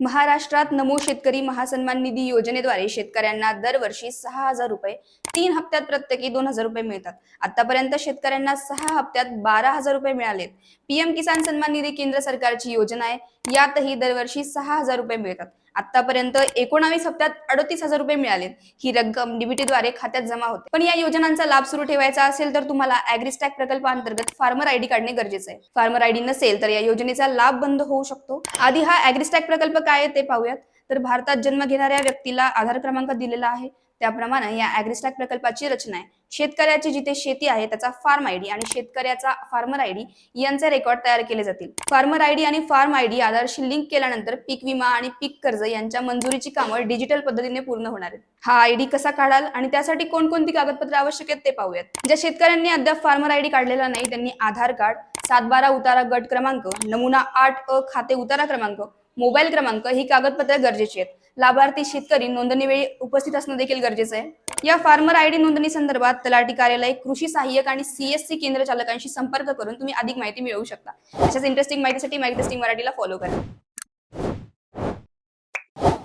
महाराष्ट्रात नमो शेतकरी महासन्मान निधी योजनेद्वारे शेतकऱ्यांना दरवर्षी सहा हजार रुपये तीन हप्त्यात प्रत्येकी दोन हजार रुपये मिळतात. आतापर्यंत शेतकऱ्यांना सहा हप्त्यात बारा हजार रुपये मिळालेत. पीएम किसान सन्मान निधी केंद्र सरकारची योजना आहे. यातही दरवर्षी सहा हजार रुपये मिळतात. आतापर्यंत एकोणावीस हप्त्यात अडतीस हजार रुपये मिळालेत ही रक्कम डीबीटीद्वारे खात्यात जमा होते. पण या योजनांचा लाभ सुरू ठेवायचा असेल तर तुम्हाला अॅग्रिस्टॅक प्रकल्पांतर्गत फार्मर आयडी काढणे गरजेचं आहे. फार्मर आयडी नसेल तर या योजनेचा लाभ बंद होऊ शकतो. आधी हा अॅग्रिस्टॅक प्रकल्प काय आहे ते पाहूयात. तर भारतात जन्म घेणाऱ्या व्यक्तीला आधार क्रमांक दिलेला आहे. त्याप्रमाणे या अॅग्रिस्टॅक प्रकल्पाची रचना आहे. शेतकऱ्याची जिथे शेती आहे त्याचा फार्म आयडी आणि शेतकऱ्याचा फार्मर आयडी यांचे रेकॉर्ड तयार केले जातील. फार्मर आयडी आणि फार्म आयडी आधारशी लिंक केल्यानंतर पीक विमा आणि पीक कर्ज यांच्या मंजुरीची कामं डिजिटल पद्धतीने पूर्ण होणार आहेत. हा आयडी कसा काढाल आणि त्यासाठी कोणकोणती कागदपत्रे आवश्यक आहेत ते पाहूयात. ज्या शेतकऱ्यांनी अद्याप फार्मर आयडी काढलेला नाही त्यांनी आधार कार्ड सात बारा उतारा गट क्रमांक नमुना आठ अ खाते उतारा क्रमांक मोबाईल क्रमांक ही कागदपत्रे गरजेची आहेत. लाभार्थी शेतकरी नोंदणीवेळी उपस्थित असणं देखील गरजेचं आहे. या फार्मर आयडी नोंदणी संदर्भात तलाठी कार्यालय कृषी सहाय्यक आणि सीएससी केंद्र चालकांशी संपर्क करून तुम्ही अधिक माहिती मिळवू शकता. अशाच इंटरेस्टिंग माहितीसाठी माहिती टेस्टिंग मराठीला फॉलो करा.